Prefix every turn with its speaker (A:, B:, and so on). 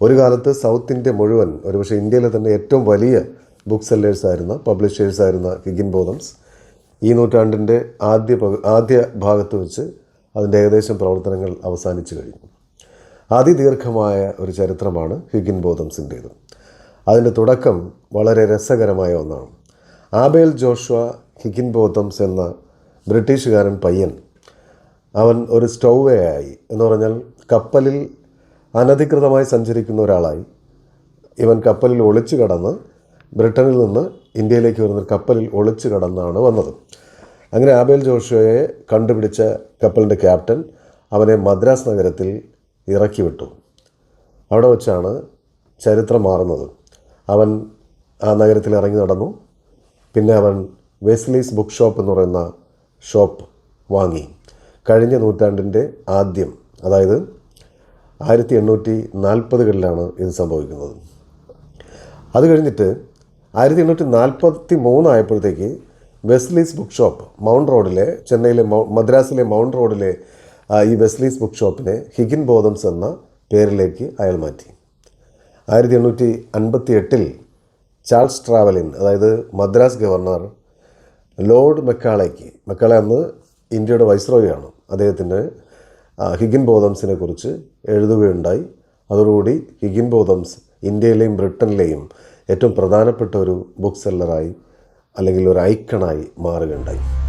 A: ഒരു കാലത്ത് south India മുഴുവൻ ഒരുപക്ഷെ ഇന്ത്യയിലെ തന്നെ ഏറ്റവും വലിയ ബുക്ക് സെല്ലേഴ്സ് ആയിരുന്ന പബ്ലിഷേഴ്സ് ആയിരുന്ന ഹിഗിൻ ബോധംസ് ഈ നൂറ്റാണ്ടിന്റെ ആദ്യ ആദ്യ ഭാഗത്ത് വെച്ച് അതിന്റെ ഏകദേശം പ്രവർത്തനങ്ങൾ അവസാനിച്ചു കഴിഞ്ഞു. അതിദീർഘമായ ഒരു ചരിത്രമാണ് ഹിഗിൻ ബോധംസിന്റേത് അതിന്റെ തുടക്കം വളരെ രസകരമായ ഒന്നാണ്. ആബേൽ ജോഷ്വ ഹിഗിൻ ബോധംസ് എന്ന ബ്രിട്ടീഷുകാരൻ പയ്യൻ അവൻ ഒരു സ്റ്റൗവേ ആയി. എന്ന് പറഞ്ഞാൽ കപ്പലിൽ അനധികൃതമായി സഞ്ചരിക്കുന്ന ഒരാളായി. ഇവൻ കപ്പലിൽ ഒളിച്ചു കടന്ന് ബ്രിട്ടനിൽ നിന്ന് ഇന്ത്യയിലേക്ക് വരുന്ന കപ്പലിൽ ഒളിച്ചു കടന്നാണ് വന്നത്. അങ്ങനെ ആബേൽ ജോഷുവയെ കണ്ടുപിടിച്ച കപ്പലിന്റെ ക്യാപ്റ്റൻ അവനെ മദ്രാസ് നഗരത്തിൽ ഇറക്കി വിട്ടു. അവിടെ വച്ചാണ് ചരിത്രം മാറുന്നത്. അവൻ ആ നഗരത്തിൽ ഇറങ്ങി നടന്നു. പിന്നെ അവൻ വെസ്ലീസ് ബുക്ക് ഷോപ്പ് എന്ന് പറയുന്ന ഷോപ്പ് വാങ്ങി. കഴിഞ്ഞ നൂറ്റാണ്ടിന്റെ ആദ്യം അതായത് ആയിരത്തി എണ്ണൂറ്റി നാൽപ്പതുകളിലാണ് ഇത് സംഭവിക്കുന്നത്. അത് കഴിഞ്ഞിട്ട് ആയിരത്തി എണ്ണൂറ്റി നാൽപ്പത്തി മൂന്നായപ്പോഴത്തേക്ക് വെസ്ലീസ് ബുക്ക് ഷോപ്പ് മൗണ്ട് റോഡിലെ ചെന്നൈയിലെ മദ്രാസിലെ മൗണ്ട് റോഡിലെ ഈ വെസ്ലീസ് ബുക്ക് ഷോപ്പിനെ ഹിഗിൻ ബോധംസ് എന്ന പേരിലേക്ക് അയാൾ മാറ്റി. ആയിരത്തി എണ്ണൂറ്റി അൻപത്തി എട്ടിൽ ചാൾസ് ട്രാവലിൻ അതായത് മദ്രാസ് ഗവർണർ ലോർഡ് മെക്കാളയ്ക്ക് മെക്കാളെ അന്ന് ഇന്ത്യയുടെ വൈസ്രോയാണ് അദ്ദേഹത്തിന് ആ, ഹിഗിൻ ബോധംസിനെ കുറിച്ച് എഴുതുകയുണ്ടായി. അതോടുകൂടി ഹിഗിൻ ബോധംസ് ഇന്ത്യയിലെയും ബ്രിട്ടനിലെയും ഏറ്റവും പ്രധാനപ്പെട്ട ഒരു ബുക്ക് സെല്ലറായി അല്ലെങ്കിൽ ഒരു ഐക്കണായി മാറുകയുണ്ടായി.